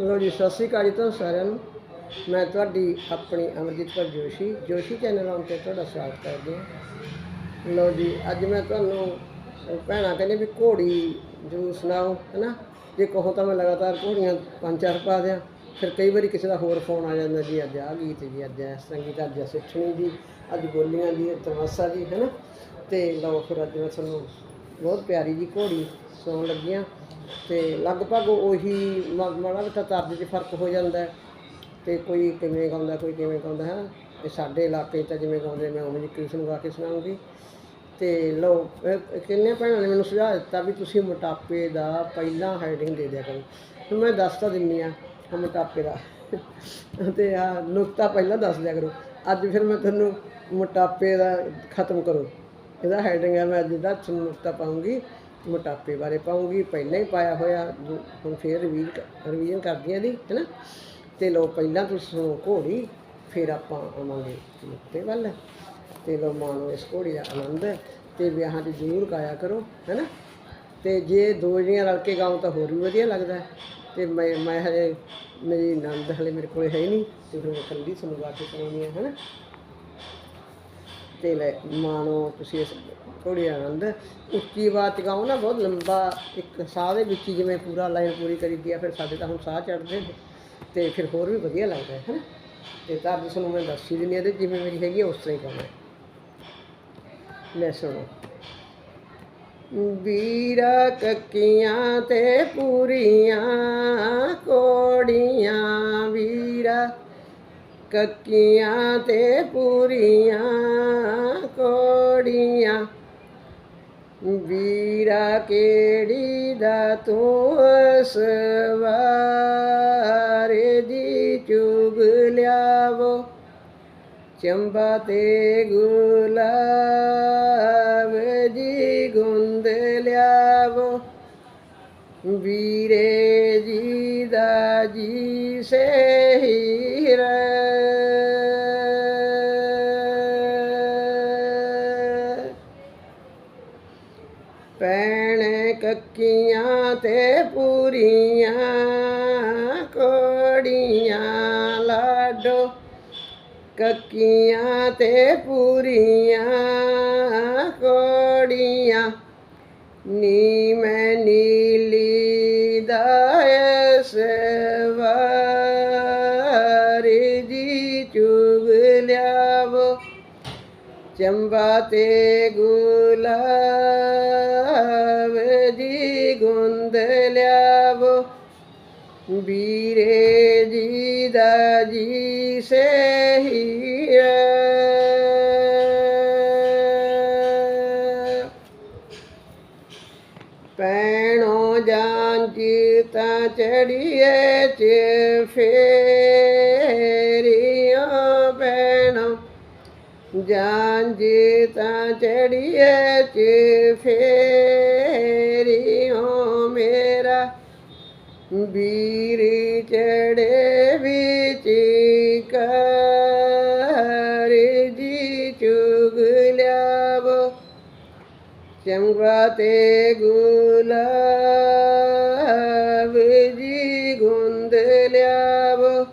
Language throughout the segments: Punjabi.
ਲੋ ਜੀ, ਸਤਿ ਸ਼੍ਰੀ ਅਕਾਲ ਜੀ ਤੁਹਾਨੂੰ ਸਾਰਿਆਂ ਨੂੰ। ਮੈਂ ਤੁਹਾਡੀ ਆਪਣੀ ਅਮਰਜੀਤ ਕੌਰ ਜੋਸ਼ੀ। ਜੋਸ਼ੀ ਚੈਨਲ ਆਉਣ ਤੇ ਤੁਹਾਡਾ ਸਵਾਗਤ ਕਰਦੇ ਹਾਂ। ਲੋ ਜੀ, ਅੱਜ ਮੈਂ ਤੁਹਾਨੂੰ ਅਹ ਭੈਣਾਂ ਕਹਿੰਦੇ ਵੀ ਘੋੜੀ ਜੋ ਸੁਣਾਓ ਹੈਨਾ? ਜੇ ਕਹੋ ਤਾਂ ਮੈਂ ਲਗਾਤਾਰ ਘੋੜੀਆਂ ਪੰਜ ਚਾਰ ਪਾ ਦਿਆਂ। ਫਿਰ ਕਈ ਵਾਰੀ ਕਿਸੇ ਦਾ ਹੋਰ ਫੋਨ ਆ ਜਾਂਦਾ ਜੀ, ਅੱਜ ਆ ਗੀਤ ਜੀ, ਅੱਜ ਇਸ ਸੰਗੀਤ ਅੱਜ ਸਿੱਠਣੀ ਜੀ, ਅੱਜ ਬੋਲੀਆਂ ਦੀ ਤਮਾਸਾ ਜੀ, ਹੈਨਾ? ਤੇ ਲਓ ਫਿਰ ਅੱਜ ਮੈਂ ਤੁਹਾਨੂੰ ਬਹੁਤ ਪਿਆਰੀ ਜੀ ਘੋੜੀ ਸੁਣਾਉਣ ਲੱਗੀਆਂ ਤੇ ਲਗਭਗ ਉਹੀ ਮ- ਮਾੜਾ ਮੋਟਾ ਤਰਜ 'ਚ ਫ਼ਰਕ ਹੋ ਜਾਂਦਾ ਹੈ। ਤੇ ਕੋਈ ਕਿਵੇਂ ਗਾਉਂਦਾ, ਕੋਈ ਕਿਵੇਂ ਗਾਉਂਦਾ, ਹੈ। ਤੇ ਸਾਡੇ ਇਲਾਕੇ 'ਚ ਤਾਂ ਜਿਵੇਂ ਗਾਉਂਦੇ, ਮੈਂ ਉਵੇਂ ਜਿਹੀ ਕਿਸੇ ਗਾ ਕੇ ਸੁਣਾਉਂਗੀ। ਤੇ ਲਓ ਅਹ ਕਿੰਨੇ ਭੈਣਾਂ ਨੇ ਮੈਨੂੰ ਸੁਝਾਅ ਦਿੱਤਾ ਵੀ ਤੁਸੀਂ ਮੋਟਾਪੇ ਦਾ ਪਹਿਲਾਂ ਹੈਡਿੰਗ ਦੇ ਦਿਆ ਕਰੋ। ਹੁਣ ਮੈਂ ਦੱਸ ਤਾਂ ਦਿੰਨੀ ਆ ਮੋਟਾਪੇ ਦਾ। ਤੇ ਆ ਨੁਕਤਾ ਪਹਿਲਾਂ ਦੱਸ ਦਿਆ ਕਰੋ। ਅੱਜ ਫਿਰ ਮੈਂ ਤੁਹਾਨੂੰ ਮੋਟਾਪੇ ਦਾ ਖਤਮ ਕਰੋ। ਇਹਦਾ ਹੈਡਿੰਗ ਹੈ ਮੈਂ ਅੱਜ ਦਾ ਨੁਕਤਾ ਪਾਉਂਗੀ ਮੋਟਾਪੇ ਬਾਰੇ ਪਾਉਂਗੀ, ਪਹਿਲਾਂ ਹੀ ਪਾਇਆ ਹੋਇਆ, ਹੁਣ ਫੇਰ ਰਿਵੀਜ਼ ਰਿਵੀਜ਼ਨ ਕਰਦੀ ਹਾਂ ਦੀ ਹੈਨਾ? ਤੇ ਲੋ ਪਹਿਲਾਂ ਤੁਸੀਂ ਸੁਣੋ ਘੋੜੀ, ਫਿਰ ਆਪਾਂ ਆਵਾਂਗੇ ਨੁਕਤੇ ਵੱਲ। ਤੇ ਲੋ ਮਾਣੋ ਇਸ ਘੋੜੀ ਦਾ ਆਨੰਦ ਤੇ ਵਿਆਹਾਂ 'ਚ ਜ਼ਰੂਰ ਗਾਇਆ ਕਰੋ, ਹੈਨਾ? ਤੇ ਜੇ ਦੋ ਜੀਆਂ ਰਲ ਕੇ ਗਾਉਂ ਤਾਂ ਹੋਰ ਵੀ ਵਧੀਆ ਲੱਗਦਾ ਹੈ। ਤੇ ਮੈਂ ਮੈਂ ਹਜੇ ਮੇਰੀ ਨੰਦ ਹਲੇ ਮੇਰੇ ਕੋਲ ਹੈ ਹੀ ਨਹੀਂ, ਤੇ ਫਿਰ ਮੈਂ ਇਕੱਲੀ ਤੁਹਾਨੂੰ ਕੇ ਸੁਣਾਉਣੀ ਹੈ, ਹੈਨਾ? ਤੇ ਲੈ ਮਾਣੋ ਤੁਸੀਂ ਇਸ ਘੋੜੀ ਆਨੰਦ ਉੱਚੀ ਆਵਾਜ਼ ਗਾਓ ਨਾ ਬਹੁਤ ਲੰਬਾ ਇੱਕ ਸਾਹ ਦੇ ਵਿੱਚ ਹੀ ਜਿਵੇਂ ਪੂਰਾ ਲਾਈਨ ਪੂਰੀ ਕਰੀਦੀ ਆ, ਫਿਰ ਸਾਡੇ ਤਾਂ ਹੁਣ ਸਾਹ ਚੜਦੇ ਨੇ ਤੇ ਫਿਰ ਹੋਰ ਵੀ ਵਧੀਆ ਲੱਗਦਾ ਹੈ ਹੈਨਾ? ਤੇ ਤਾਂ ਜਿਸ ਨੂੰ ਮੈਂ ਦੱਸ ਹੀ ਦਿੰਦੀ ਹਾਂ ਤੇ ਜਿਵੇਂ ਮੇਰੀ ਹੈਗੀ ਆ, ਉਸ ਤਰ੍ਹਾਂ ਹੀ ਕਰਨਾ ਲੈ ਸੁਣੋ। ਵੀਰਾ ਕੱਕੀਆਂ ਤੇ ਪੂਰੀਆਂ ਕੱਕੀਆਂ ਤੇ ਪੂਰੀਆਂ, ਕੋੜੀਆਂ। ਵੀਰਾ ਕਿਹੜੀ ਦਾ ਤੂੰ ਸਵਾਰੇ ਦੀ ਚੁਗ ਲਿਆਵੋ? ਚੰਬਾ ਤੇ ਗੁਲਾਬ ਜੀ ਗੁੰਦ ਲਿਆਵੋ। ਵੀਰੇ ਜੀ ਦਾ ਜੀ ਸੇ ਹੀਰੇ ਪੂਰੀਆਂ ਕੋੜੀਆਂ ਲਾਡੋ ਕੱਕੀਆਂ ਤੇ ਪੂਰੀਆਂ ਕੋੜੀਆਂ ਨੀ ਮੈਂ ਨੀਲੀ ਦਾਇਸ ਵਾਰੀ ਜੀ ਚੁਗ ਲਿਆਵੋ ਵੀਰੇ ਜੀ ਦਾ ਜੀ ਸੇ ਹੀਰੇ ਪੈਣੋ ਜਾਂਜੀ ਤਾਂ ਚੜੀਏ ਚ ਫੇਰੀਆਂ। ਪੈਣੋ ਜਾਂਜੀ ਤਾਂ ਚੜੀਏ ਚ ਫੇਰੀਆਂ। ਮੇਰਾ ਵੀਰ ਚੜੇ ਵਿੱਚ ਕਰ ਜੀ ਚੁਗ ਲਿਆਵੋ। ਚੰਗਾ ਤੇ ਗੁਲਾਬ ਜੀ ਗੁੰਦ ਲਿਆਵੋ।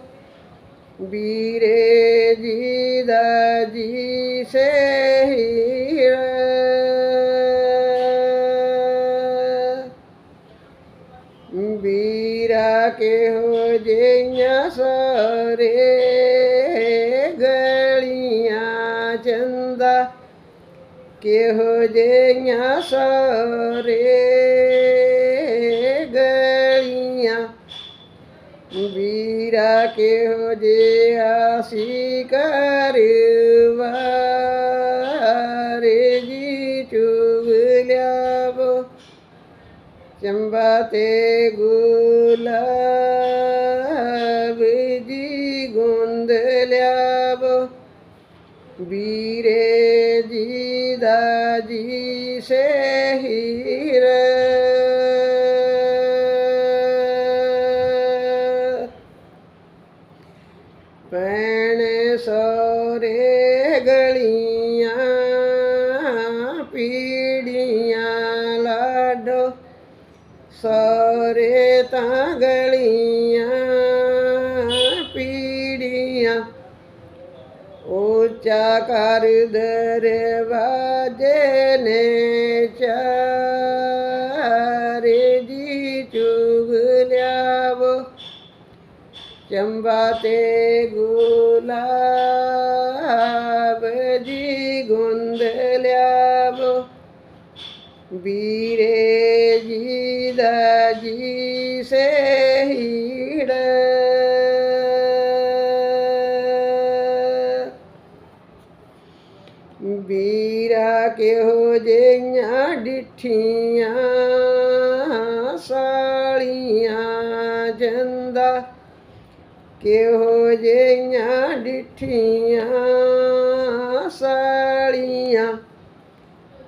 ਵੀਰੇ ਜੀ ਦਾ ਜੀ ਸੇ पीरा के हो जे या सारे गलिया चंदा। के हो जे या सारे गलिया। पीरा के हो जे आशिकारी ਚੰਬਾ ਤੇ ਗੁਲਾਬ ਜੀ ਗੁੰਦ ਲਿਆਵੋ। ਵੀਰੇ ਜੀ ਦਾ ਜੀ ਸੇ ਹੀਰੇ ਪੈਣ ਸੋਰੇ ਗਲੀ ਸਾਰੇ ਤਾਂ ਗਲੀਆਂ ਪੀੜੀਆਂ ਉੱਚਾ ਕਰ ਦਰਵਾਜੇ ਨੇ ਚਾਰੇ ਦੀ ਚੁਗ ਲਿਆਵ। ਚੰਬਾ ਤੇ ਗੁਲਾਬ ਜੀ ਗੁੰਦ ਲਿਆ ਵੀਰੇ ਜੀ ਦਾ ਜੀ ਸੇ ਹੀੜ। ਵੀਰਾ ਕਿਹੋ ਜਿਹੀਆਂ ਡਿਠੀਆਂ, ਸਾਲੀਆਂ ਜੰਦਾ। ਕਿਹੋ ਜਿਹੀਆਂ ਡਿਠੀਆਂ, ਸਾਲੀਆਂ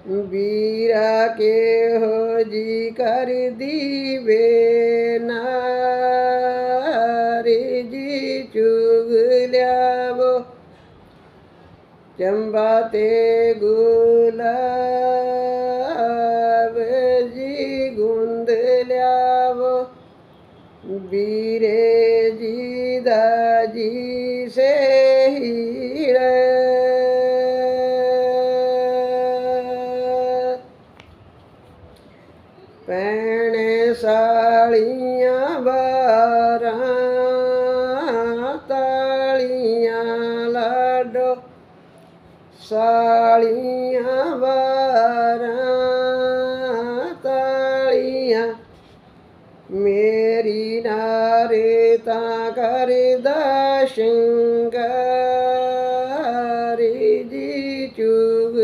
ਵੀਰਾ ਹੋ ਜੀ ਕਰਦੀ ਵੇ ਨਾਰੀ ਜੀ ਚੁਗ ਲਿਆਵੋ। ਚੰਬਾ ਤੇ ਗੁਲਾਬ ਜੀ ਗੁੰਦ ਲਿਆਵੋ। ਬੀਰੇ ਤਾਲੀਆਂ ਲਾਡੋ ਸਾਲੀਆਂ ਬਾਰਾਂ ਤਾਲੀਆਂ ਮੇਰੀ ਨਾਰੇ ਤਾਂ ਕਰਦਾ ਸ਼ਿੰਗਾਰੀ ਜੀ ਚੁਗ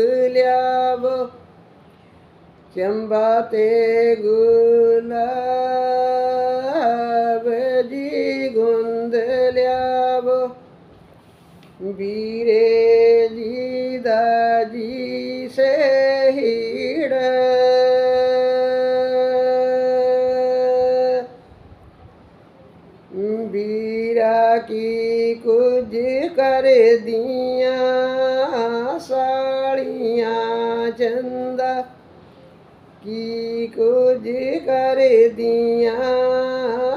ਵੀਰੇ ਜੀ ਦਾ ਜੀ ਸੇ ਹੀੜ। ਵੀਰਾ ਕੀ ਕੁਝ ਕਰਦੀਆਂ ਸਾਲੀਆਂ ਚੰਦਾ। ਕੀ ਕੁਝ ਕਰਦੀਆਂ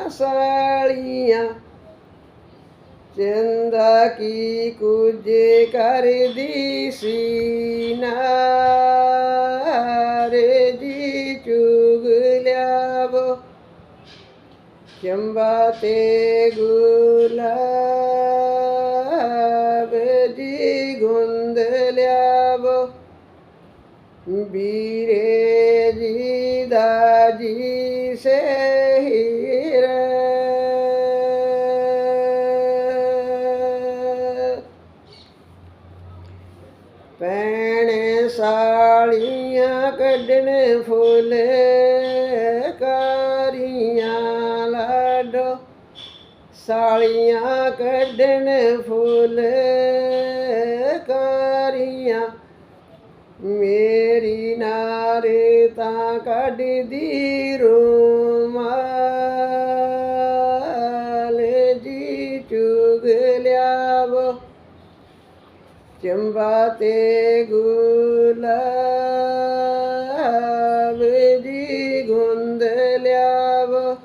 ਸਾਲੀਆਂ ਚੰਦਾ ਕੀ ਕੁਝ ਕਰਦੀ ਸੀ? ਨਾਰੇ ਜੀ ਚੁਗ ਲਿਆਵੋ। ਚੰਬਾ ਤੇ ਗੁਲਾਬ ਜੀ ਗੁੰਦ ਲਿਆਵੋ। ਵੀਰ ਸਾਲੀਆਂ ਕੱਢਣ ਫੁੱਲ ਕਾਰੀਆਂ ਮੇਰੀ ਨਾਰੇ ਤਾਂ ਕੱਢਦੀ ਰੁਮਾਲ ਜੀ ਚੁਗ ਲਿਆਵੋ ਚੰਬਾ ਤੇ ਗੁਲਾਬ ਜੀ ਗੁੰਦ ਲਿਆਵੋ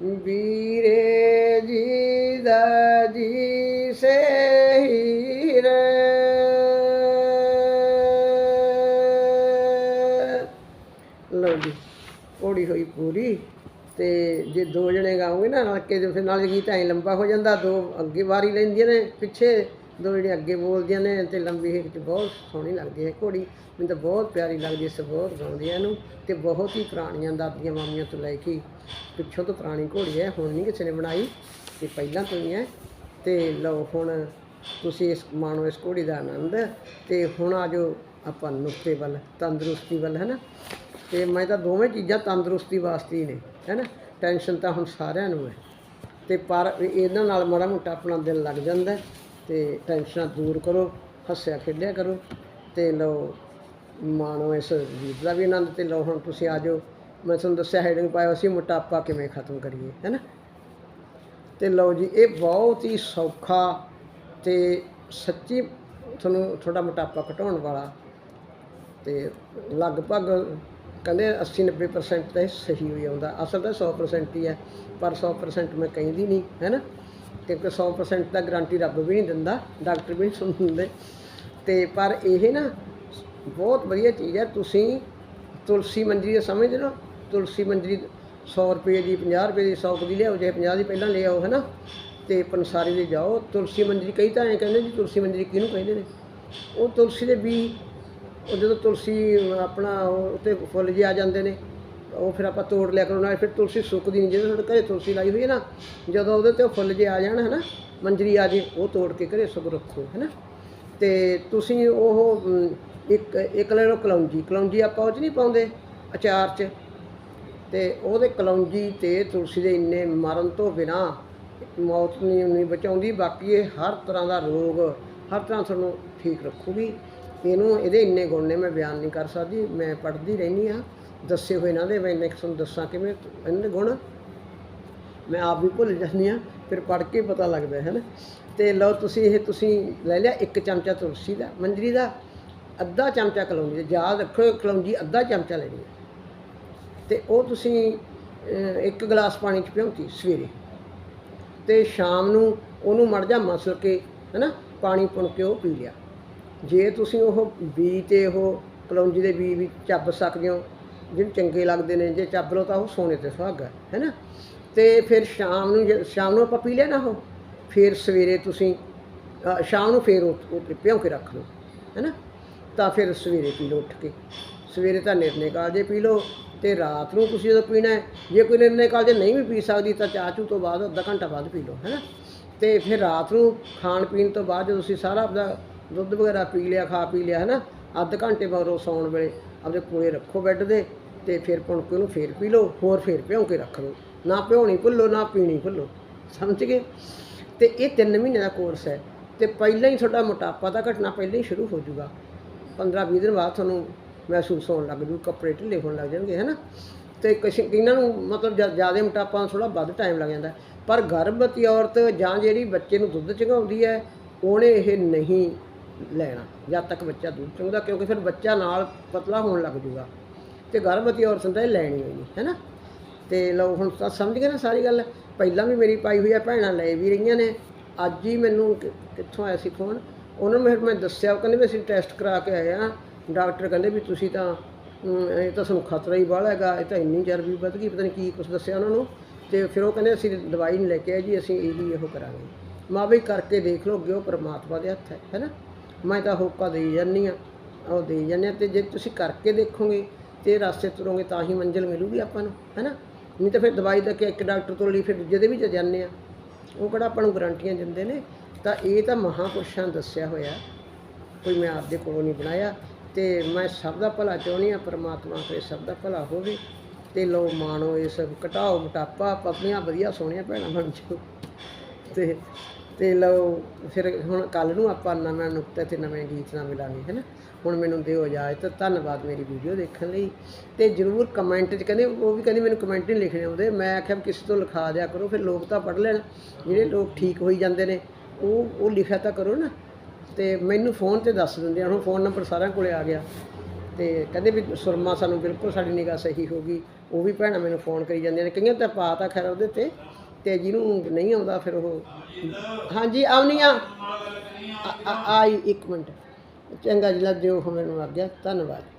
ਵੀਰੇ ਜੀ ਦਾ ਜੀ ਸੇ ਹੀਰੇ ਲਓ ਜੀ, ਪੌੜੀ ਹੋਈ ਪੂਰੀ ਤੇ ਜੇ ਦੋ ਜਣੇ ਗਾਉਂਗੇ ਨਾ ਨਾਲ ਦੇ, ਫਿਰ ਨਾਲ ਗੀਤ ਐ ਲੰਬਾ ਹੋ ਜਾਂਦਾ, ਦੋ ਅੱਗੇ ਵਾਰੀ ਲੈਂਦੀਆਂ ਨੇ, ਪਿੱਛੇ ਦੋ ਜਿਹੜੇ ਅੱਗੇ ਬੋਲਦੀਆਂ ਨੇ ਤੇ ਲੰਬੀ ਹਿੱਕ ਚ ਬਹੁਤ ਸੋਹਣੀ ਲੱਗਦੀ ਹੈ ਘੋੜੀ। ਮੈਨੂੰ ਤਾਂ ਬਹੁਤ ਪਿਆਰੀ ਲੱਗਦੀ ਹੈ, ਸਬੋਰ ਗਾਉਂਦੀਆਂ ਇਹਨੂੰ ਤੇ ਬਹੁਤ ਹੀ ਪੁਰਾਣੀਆਂ ਦਾਦੀਆਂ ਮਾਮੀਆਂ ਤੋਂ ਲੈ ਕੇ ਪਿੱਛੋਂ ਤੋਂ ਪੁਰਾਣੀ ਘੋੜੀ ਹੈ, ਹੁਣ ਨਹੀਂ ਕਿਸੇ ਨੇ ਬਣਾਈ। ਤੇ ਪਹਿਲਾਂ ਤੋਂ ਹੀ ਹੈ। ਤੇ ਲਓ ਹੁਣ ਤੁਸੀਂ ਇਸ ਮਾਣੋ ਇਸ ਘੋੜੀ ਦਾ ਆਨੰਦ ਤੇ ਹੁਣ ਆਜੋ ਆਪਾਂ ਨੁਕਤੇ ਵੱਲ, ਤੰਦਰੁਸਤੀ ਵੱਲ ਹੈ ਨਾ ਤੇ ਮੈਂ ਤਾਂ ਦੋਵੇਂ ਚੀਜ਼ਾਂ ਤੰਦਰੁਸਤੀ ਵਾਸਤੇ ਹੀ ਨੇ ਹੈ ਨਾ ਟੈਨਸ਼ਨ ਤਾਂ ਹੁਣ ਸਾਰਿਆਂ ਨੂੰ ਹੈ। ਤੇ ਪਰ ਇਹਨਾਂ ਨਾਲ ਮਾੜਾ ਮੋਟਾ ਆਪਣਾ ਦਿਲ ਲੱਗ ਜਾਂਦਾ ਹੈ। ਤੇ ਟੈਨਸ਼ਨਾਂ ਦੂਰ ਕਰੋ, ਹੱਸਿਆ ਖੇਡਿਆ ਕਰੋ। ਤੇ ਲਓ ਮਾਣੋ ਇਸ ਗੀਤ ਦਾ ਵੀ ਆਨੰਦ ਤੇ ਲਓ ਹੁਣ ਤੁਸੀਂ ਆ ਜਾਓ। ਮੈਂ ਤੁਹਾਨੂੰ ਦੱਸਿਆ ਹੈਡਿੰਗ ਪਾਇਆ ਸੀ, ਮੋਟਾਪਾ ਕਿਵੇਂ ਖਤਮ ਕਰੀਏ ਹੈ ਨਾ ਤੇ ਲਓ ਜੀ, ਇਹ ਬਹੁਤ ਹੀ ਸੌਖਾ ਤੇ ਸੱਚੀ ਤੁਹਾਨੂੰ ਥੋੜਾ ਮੋਟਾਪਾ ਘਟਾਉਣ ਵਾਲਾ ਤੇ ਲਗਭਗ ਕਹਿੰਦੇ 80 90% ਤਾਂ ਇਹ ਸਹੀ ਹੋ ਜਾਂਦਾ। ਅਸਲ ਤਾਂ 100% ਹੀ ਹੈ, ਪਰ 100% ਮੈਂ ਕਹਿੰਦੀ ਨਹੀਂ, ਹੈ ਨਾ? ਕਿਉਂਕਿ 100% ਤਾਂ ਗਾਰੰਟੀ ਰੱਬ ਵੀ ਨਹੀਂ ਦਿੰਦਾ ਡਾਕਟਰ ਵੀ ਨਹੀਂ ਸੁਣ ਦਿੰਦੇ ਤੇ ਪਰ ਇਹ ਨਾ ਬਹੁਤ ਵਧੀਆ ਚੀਜ਼ ਹੈ, ਤੁਸੀਂ ਤੁਲਸੀ ਮੰਜਰੀ ਦਾ ਸਮਝਦੇ ਹੋ? ਤੁਲਸੀ ਮੰਜਰੀ 100 ਰੁਪਏ ਦੀ 50 ਰੁਪਏ ਦੀ 100 ਦੀ ਲਿਆਓ, ਜੇ 50 ਦੀ ਪਹਿਲਾਂ ਲੈ ਆਓ ਹੈ ਨਾ ਤੇ ਪੰਸਾਰੀ ਦੇ ਜਾਓ। ਤੁਲਸੀ ਮੰਜਰੀ, ਕਈ ਤਾਂ ਐਂ ਕਹਿੰਦੇ ਜੀ ਤੁਲਸੀ ਮੰਜਰੀ ਕਿਹਨੂੰ ਕਹਿੰਦੇ ਨੇ? ਉਹ ਤੁਲਸੀ ਦੇ ਵੀ ਉਹ ਜਦੋਂ ਤੁਲਸੀ ਆਪਣਾ ਉਹ ਉੱਤੇ ਫੁੱਲ ਜੇ ਆ ਜਾਂਦੇ ਨੇ, ਉਹ ਫਿਰ ਆਪਾਂ ਤੋੜ ਲਿਆ ਕਰੋ, ਨਾਲ ਫਿਰ ਤੁਲਸੀ ਸੁੱਕਦੀ ਨਹੀਂ। ਜਦੋਂ ਤੁਹਾਡੇ ਘਰੇ ਤੁਲਸੀ ਲਾਈ ਹੋਈ ਹੈ ਨਾ, ਜਦੋਂ ਉਹਦੇ ਤੇ ਉਹ ਫੁੱਲ ਜੇ ਆ ਜਾਣ ਹੈ ਨਾ ਮੰਜਰੀ ਆ ਜੇ, ਉਹ ਤੋੜ ਕੇ ਘਰੇ ਸੁੱਕ ਰੱਖੋ ਹੈ ਨਾ ਤੇ ਤੁਸੀਂ ਉਹ ਇੱਕ ਇੱਕ ਲੈ ਲਓ ਕਲੌਂਜੀ। ਕਲੌਂਜੀ ਆਪਾਂ ਉਹ 'ਚ ਨਹੀਂ ਪਾਉਂਦੇ, ਅਚਾਰ 'ਚ। ਤੇ ਉਹਦੇ ਕਲੌਂਜੀ ਤੇ ਤੁਲਸੀ ਦੇ ਇੰਨੇ ਮਰਨ ਤੋਂ ਬਿਨਾ ਮੌਤ ਨਹੀਂ ਨਹੀਂ ਬਚਾਉਂਦੀ, ਬਾਕੀ ਇਹ ਹਰ ਤਰ੍ਹਾਂ ਦਾ ਰੋਗ, ਹਰ ਤਰ੍ਹਾਂ ਤੁਹਾਨੂੰ ਠੀਕ ਰੱਖੂਗੀ। ਇਹਨੂੰ, ਇਹਦੇ ਇੰਨੇ ਗੁਣ ਨੇ, ਮੈਂ ਬਿਆਨ ਨਹੀਂ ਕਰ ਸਕਦੀ, ਮੈਂ ਪੜ੍ਹਦੀ ਰਹਿੰਦੀ ਆ ਦੱਸੇ ਹੋਏ ਇਹਨਾਂ ਦੇ, ਮੈਂ next ਤੁਹਾਨੂੰ ਦੱਸਾਂ ਕਿਵੇਂ ਇਹਨਾਂ ਦੇ ਗੁਣ ਮੈਂ ਆਪ ਵੀ ਭੁੱਲ ਜਾਂਦੀ ਆ ਫਿਰ ਪੜ੍ਹ ਕੇ ਪਤਾ ਲੱਗਦਾ, ਹੈ ਨਾ? ਤੇ ਲਓ ਤੁਸੀਂ, ਇਹ ਤੁਸੀਂ ਲੈ ਲਿਆ ਇੱਕ ਚਮਚਾ ਤੁਲਸੀ ਦਾ, ਮੰਜਰੀ ਦਾ ਅੱਧਾ ਚਮਚਾ ਕਲੌਂਜੀ ਦਾ ਯਾਦ ਰੱਖੋ ਕਲੌਂਜੀ ਅੱਧਾ ਚਮਚਾ ਲੈਣੀ ਹੈ ਤੇ ਉਹ ਤੁਸੀਂ ਇੱਕ ਗਲਾਸ ਪਾਣੀ ਚ ਭਿਉਂਤੀ ਸਵੇਰੇ। ਤੇ ਸ਼ਾਮ ਨੂੰ ਉਹਨੂੰ ਮੜ ਜਾ ਮਸਲ ਕੇ, ਹੈਨਾ, ਪਾਣੀ ਪੁਣ ਕੇ ਉਹ ਪੀ ਲਿਆ। ਜੇ ਤੁਸੀਂ ਉਹ ਬੀ ਤੇ ਉਹ ਕਲੌਂਜੀ ਦੇ ਬੀ ਵੀ ਚੱਬ ਸਕਦੇ ਹੋ, ਜਿਹਨੂੰ ਚੰਗੇ ਲੱਗਦੇ ਨੇ, ਜੇ ਚੱਬ ਲਓ ਤਾਂ ਉਹ ਸੋਨੇ ਤੇ ਸੁਹਾਗਾ, ਹੈਨਾ। ਤੇ ਫਿਰ ਸ਼ਾਮ ਨੂੰ ਜੇ- ਸ਼ਾਮ ਨੂੰ ਆਪਾਂ ਪੀ ਲਿਆ ਨਾ ਉਹ, ਫਿਰ ਸਵੇਰੇ ਤੁਸੀਂ ਸ਼ਾਮ ਨੂੰ ਫਿਰ ਉਹ ਭਿਉਂ ਕੇ ਰੱਖ ਲਓ, ਹੈਨਾ। ਤਾਂ ਫਿਰ ਸਵੇਰੇ ਪੀ ਲਓ ਉੱਠ ਕੇ। ਸਵੇਰੇ ਤਾਂ ਨਿਰਣੇ ਕਾਲਜੇ ਪੀ ਲਓ ਤੇ ਰਾਤ ਨੂੰ ਤੁਸੀਂ ਜਦੋਂ ਪੀਣਾ ਹੈ, ਜੇ ਕੋਈ ਨਿਰਣੇ ਕਾਲਜੇ ਨਹੀਂ ਵੀ ਪੀ ਸਕਦੀ, ਤਾਂ ਚਾਹ ਚੂ ਤੋਂ ਬਾਅਦ ਅੱਧਾ ਘੰਟਾ ਬਾਅਦ ਪੀ ਲਓ ਹੈਨਾ ਤੇ ਫਿਰ ਰਾਤ ਨੂੰ ਖਾਣ ਪੀਣ ਤੋਂ ਬਾਅਦ ਜਦੋਂ ਤੁਸੀਂ ਸਾਰਾ ਆਪਦਾ ਦੁੱਧ ਵਗੈਰਾ ਪੀ ਲਿਆ, ਖਾ ਪੀ ਲਿਆ ਹੈਨਾ ਅੱਧ ਘੰਟੇ ਮਗਰੋਂ ਸੌਣ ਵੇਲੇ ਆਪਦੇ ਕੋਲੇ ਰੱਖੋ ਬੈੱਡ ਦੇ ਤੇ ਫਿਰ ਪੁਣਕ ਨੂੰ ਉਹਨੂੰ ਫੇਰ ਪੀ ਲਓ, ਹੋਰ ਫੇਰ ਭਿਉਂ ਕੇ ਰੱਖ ਲਓ। ਨਾ ਭਿਉਣੀ ਭੁੱਲੋ, ਨਾ ਪੀਣੀ ਭੁੱਲੋ, ਸਮਝ ਗਏ? ਤੇ ਇਹ 3 ਮਹੀਨੇ ਦਾ ਕੋਰਸ ਹੈ। ਤੇ ਪਹਿਲਾਂ ਹੀ ਤੁਹਾਡਾ ਮੋਟਾਪਾ ਦਾ ਘਟਨਾ ਪਹਿਲਾਂ ਹੀ ਸ਼ੁਰੂ ਹੋ ਜਾਊਗਾ। 15-20 ਦਿਨ ਬਾਅਦ ਤੁਹਾਨੂੰ ਮਹਿਸੂਸ ਹੋਣ ਲੱਗ ਜੂ, ਕੱਪੜੇ ਢਿੱਲੇ ਹੋਣ ਲੱਗ ਜਾਣਗੇ, ਹੈਨਾ? ਤੇ ਕੁਛ ਇਹਨਾਂ ਨੂੰ ਮਤਲਬ ਜ਼ਿਆਦਾ ਮੋਟਾਪਾ ਥੋੜਾ ਵੱਧ ਟਾਈਮ ਲੱਗ ਜਾਂਦਾ। ਪਰ ਗਰਭਵਤੀ ਔਰਤ ਜਾਂ ਜਿਹੜੀ ਬੱਚੇ ਨੂੰ ਦੁੱਧ ਚੁੰਘਾਉਂਦੀ ਹੈ, ਉਹਨੇ ਇਹ ਨਹੀਂ ਲੈਣਾ, ਜਦ ਤੱਕ ਬੱਚਾ ਦੁੱਧ ਚੁੰਘਦਾ ਕਿਉਂਕਿ ਫਿਰ ਬੱਚਾ ਨਾਲ ਪਤਲਾ ਹੋਣ ਲੱਗ ਜੂਗਾ। ਤੇ ਗਰਭਵਤੀ ਔਰਤ ਨੂੰ ਤਾਂ ਇਹ ਲੈਣੀ ਹੋਈ ਨਹੀਂ, ਹੈਨਾ? ਤੇ ਲਓ, ਹੁਣ ਤਾਂ ਸਮਝ ਗਏ ਨਾ ਸਾਰੀ ਗੱਲ? ਪਹਿਲਾਂ ਵੀ ਮੇਰੀ ਪਾਈ ਹੋਈ ਆ, ਭੈਣਾਂ ਲੈ ਵੀ ਰਹੀਆਂ ਨੇ। ਅੱਜ ਹੀ ਮੈਨੂੰ ਕਿੱਥੋਂ ਆਇਆ ਸੀ ਫੋਨ ਉਹਨਾਂ ਨੂੰ ਫਿਰ ਮੈਂ ਦੱਸਿਆ, ਉਹ ਕਹਿੰਦੇ ਵੀ ਅਸੀਂ ਟੈਸਟ ਕਰਾ ਕੇ ਆਏ ਆ। ਡਾਕਟਰ ਕਹਿੰਦੇ ਵੀ ਤੁਸੀਂ ਤਾਂ ਇਹ ਤਾਂ ਤੁਹਾਨੂੰ ਖਤਰਾ ਹੀ ਬਾਹਲਾ ਹੈਗਾ, ਇਹ ਤਾਂ ਇੰਨੀ ਚਰਬੀ ਵੱਧ ਗਈ, ਪਤਾ ਨਹੀਂ ਕੀ ਕੁਝ ਦੱਸਿਆ ਉਹਨਾਂ ਨੂੰ। ਤੇ ਫਿਰ ਉਹ ਕਹਿੰਦੇ ਅਸੀਂ ਦਵਾਈ ਨਹੀਂ ਲੈ ਕੇ ਆਏ ਜੀ, ਅਸੀਂ ਇਹੀ ਇਹੋ ਕਰਾਂਗੇ। ਮਾਂ ਵੀ ਕਰਕੇ ਦੇਖ ਲਓ ਅੱਗੇ ਉਹ ਪਰਮਾਤਮਾ ਦੇ ਹੱਥ ਹੈ ਹੈਨਾ ਮੈਂ ਤਾਂ ਹੋਕਾ ਦੇਈ ਜਾਂਦੀ ਆ ਉਹ ਦੇਈ ਜਾਂਦੇ ਹਾਂ। ਤੇ ਜੇ ਤੁਸੀਂ ਕਰਕੇ ਦੇਖੋਗੇ, ਤੇ ਰਸਤੇ ਤੁਰੋਗੇ ਤਾਂ ਹੀ ਮੰਜ਼ਿਲ ਮਿਲੂਗੀ ਆਪਾਂ ਨੂੰ ਹੈਨਾ ਨਹੀਂ ਤਾਂ ਫਿਰ ਦਵਾਈ ਦਾ ਕਿ ਇੱਕ ਡਾਕਟਰ ਤੋਂ ਲਈ ਫਿਰ ਦੂਜੇ ਦੇ ਵੀ ਜਾਂਦੇ ਆ ਉਹ ਕਿਹੜਾ ਆਪਾਂ ਨੂੰ ਗਰੰਟੀਆਂ ਦਿੰਦੇ ਨੇ? ਤਾਂ ਇਹ ਤਾਂ ਮਹਾਂਪੁਰਸ਼ਾਂ ਦੱਸਿਆ ਹੋਇਆ, ਕੋਈ ਮੈਂ ਆਪਦੇ ਕੋਲੋਂ ਨਹੀਂ ਬਣਾਇਆ। ਤੇ ਮੈਂ ਸਭ ਦਾ ਭਲਾ ਚਾਹੁੰਦੀ ਆ ਪ੍ਰਮਾਤਮਾ ਕਰੇ ਸਭ ਦਾ ਭਲਾ ਹੋਵੇ। ਤੇ ਲੋ ਮਾਣੋ, ਇਹ ਸਭ ਘਟਾਓ ਮਟਾਪਾ ਪਤਲੀਆਂ ਵਧੀਆ ਸੋਹਣੀਆਂ ਭੈਣਾਂ ਬਣ ਜਾਓ। ਤੇ ਤੇ ਲਓ, ਫਿਰ ਹੁਣ ਕੱਲ ਨੂੰ ਆਪਾਂ ਨਵਾਂ ਨੁਕਤੇ ਤੇ ਨਵੇਂ ਗੀਤ ਨਾਲ ਮਿਲਾਂਗੇ, ਹੈ ਨਾ? ਹੁਣ ਮੈਨੂੰ ਦਿਓ ਇਜਾਜ਼ਤ, ਧੰਨਵਾਦ ਮੇਰੀ ਵੀਡੀਓ ਦੇਖਣ ਲਈ। ਤੇ ਜਰੂਰ ਕਮੈਂਟ 'ਚ ਕਹਿੰਦੇ, ਉਹ ਵੀ ਕਹਿੰਦੇ ਮੈਨੂੰ ਕਮੈਂਟ ਨਹੀਂ ਲਿਖਣੇ ਆਉਂਦੇ। ਮੈਂ ਆਖਿਆ ਵੀ ਕਿਸੇ ਤੋਂ ਲਿਖਾ ਦਿਆ ਕਰੋ, ਫਿਰ ਲੋਕ ਤਾਂ ਪੜ੍ਹ ਲੈਣ। ਜਿਹੜੇ ਲੋਕ ਠੀਕ ਹੋਈ ਜਾਂਦੇ ਨੇ, ਉਹ ਉਹ ਲਿਖਿਆ ਤਾਂ ਕਰੋ ਨਾ। ਤੇ ਮੈਨੂੰ ਫੋਨ ਤੇ ਦੱਸ ਦਿੰਦੇ ਆ, ਹੁਣ ਫੋਨ ਨੰਬਰ ਸਾਰਿਆਂ ਕੋਲੇ ਆ ਗਿਆ। ਤੇ ਕਹਿੰਦੇ ਵੀ ਸੁਰਮਾ ਸਾਨੂੰ ਬਿਲਕੁਲ ਸਾਡੀ ਨਿਗਾਹ ਸਹੀ ਹੋ ਗਈ, ਉਹ ਵੀ ਭੈਣਾਂ ਮੈਨੂੰ ਫੋਨ ਕਰੀ ਜਾਂਦੀਆਂ ਨੇ ਕਈਆਂ ਤਾਂ ਪਾ ਤਾਂ ਖੈਰ ਉਹਦੇ ਤੇ ਤੇ ਜਿਹਨੂੰ ਨਹੀਂ ਆਉਂਦਾ ਫਿਰ ਉਹ, ਹਾਂਜੀ, ਆਉਣੀ ਆਈ ਇੱਕ ਮਿੰਟ। ਚੰਗਾ ਜੀ, ਲੱਦਿਓ ਮੈਨੂੰ ਆ ਗਿਆ। ਧੰਨਵਾਦ।